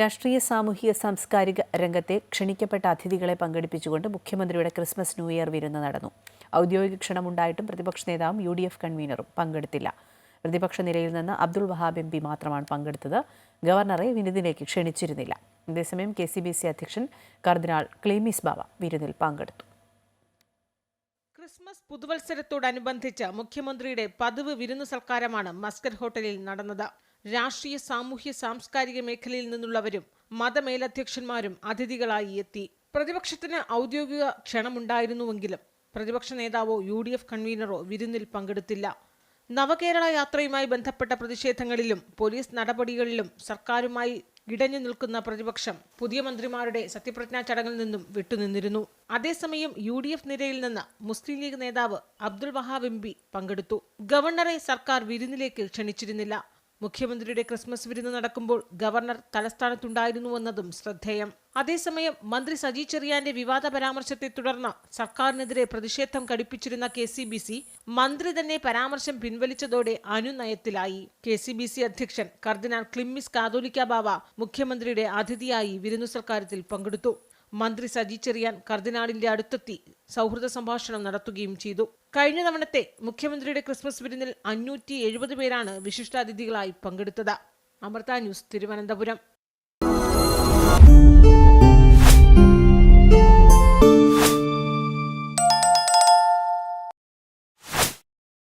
രാഷ്ട്രീയ സാമൂഹിക സാംസ്കാരിക രംഗത്തെ ക്ഷണിക്കപ്പെട്ട അതിഥികളെ പങ്കെടുപ്പിച്ചുകൊണ്ട് മുഖ്യമന്ത്രിയുടെ ക്രിസ്മസ് ന്യൂ ഇയർ വിരുന്ന് നടന്നു. ഔദ്യോഗിക ക്ഷണമുണ്ടായിട്ടും പ്രതിപക്ഷ നേതാവും യു ഡി എഫ് കൺവീനറും പങ്കെടുത്തില്ല. പ്രതിപക്ഷ നിരയിൽ നിന്ന് അബ്ദുൾ വഹാബ് എം പി മാത്രമാണ് പങ്കെടുത്തത്. ഗവർണറെ വിരുന്നിലേക്ക് ക്ഷണിച്ചിരുന്നില്ല. അതേസമയം കെ സി ബി സി അധ്യക്ഷൻ കർദിനാൾ ക്ലീമിസ് ബാബ വിരുന്നിൽ പങ്കെടുത്തു. ക്രിസ്മസ് പുതുവത്സരത്തോടനുബന്ധിച്ച് മുഖ്യമന്ത്രിയുടെ പതിവ് വിരുന്നു സൽക്കാരമാണ് മസ്കർ ഹോട്ടലിൽ നടന്നത്. രാഷ്ട്രീയ സാമൂഹ്യ സാംസ്കാരിക മേഖലയിൽ നിന്നുള്ളവരും മതമേലധ്യക്ഷന്മാരും അതിഥികളായി എത്തി. പ്രതിപക്ഷത്തിന് ഔദ്യോഗിക ക്ഷണമുണ്ടായിരുന്നുവെങ്കിലും പ്രതിപക്ഷ നേതാവോ യു ഡി എഫ് കൺവീനറോ വിരുന്നിൽ പങ്കെടുത്തില്ല. നവകേരള യാത്രയുമായി ബന്ധപ്പെട്ട പ്രതിഷേധങ്ങളിലും പോലീസ് നടപടികളിലും സർക്കാരുമായി ഇടഞ്ഞു നിൽക്കുന്ന പ്രതിപക്ഷം പുതിയ മന്ത്രിമാരുടെ സത്യപ്രതിജ്ഞാ ചടങ്ങിൽ നിന്നും വിട്ടുനിന്നിരുന്നു. അതേസമയം യു ഡി എഫ് നിരയിൽ നിന്ന് മുസ്ലിം ലീഗ് നേതാവ് അബ്ദുൾ വഹാബ് എംപി പങ്കെടുത്തു. ഗവർണറെ സർക്കാർ വിരുന്നിലേക്ക് ക്ഷണിച്ചിരുന്നില്ല. മുഖ്യമന്ത്രിയുടെ ക്രിസ്മസ് വിരുന്ന് നടക്കുമ്പോൾ ഗവർണർ തലസ്ഥാനത്തുണ്ടായിരുന്നുവെന്നതും ശ്രദ്ധേയം. അതേസമയം മന്ത്രി സജി ചെറിയാന്റെ വിവാദ പരാമർശത്തെ തുടർന്ന് സർക്കാരിനെതിരെ പ്രതിഷേധം കടുപ്പിച്ചിരുന്ന കെ സി ബി സി മന്ത്രി തന്നെ പരാമർശം പിൻവലിച്ചതോടെ അനുനയത്തിലായി. കെ സി ബി സി അധ്യക്ഷൻ കർദിനാൾ ക്ലിമ്മിസ് കാതോലിക്ക ബാവ മുഖ്യമന്ത്രിയുടെ അതിഥിയായി വിരുന്നു സർക്കാരത്തിൽ പങ്കെടുത്തു. മന്ത്രി സജി ചെറിയാൻ കർദിനാളിന്റെ അടുത്തെത്തി സൗഹൃദ സംഭാഷണം നടത്തുകയും ചെയ്തു. കഴിഞ്ഞ തവണത്തെ മുഖ്യമന്ത്രിയുടെ ക്രിസ്മസ് വിരുന്നിൽ അഞ്ഞൂറ്റി എഴുപത് പേരാണ് വിശിഷ്ടാതിഥികളായി പങ്കെടുത്തത്. അമൃത ന്യൂസ് തിരുവനന്തപുരം.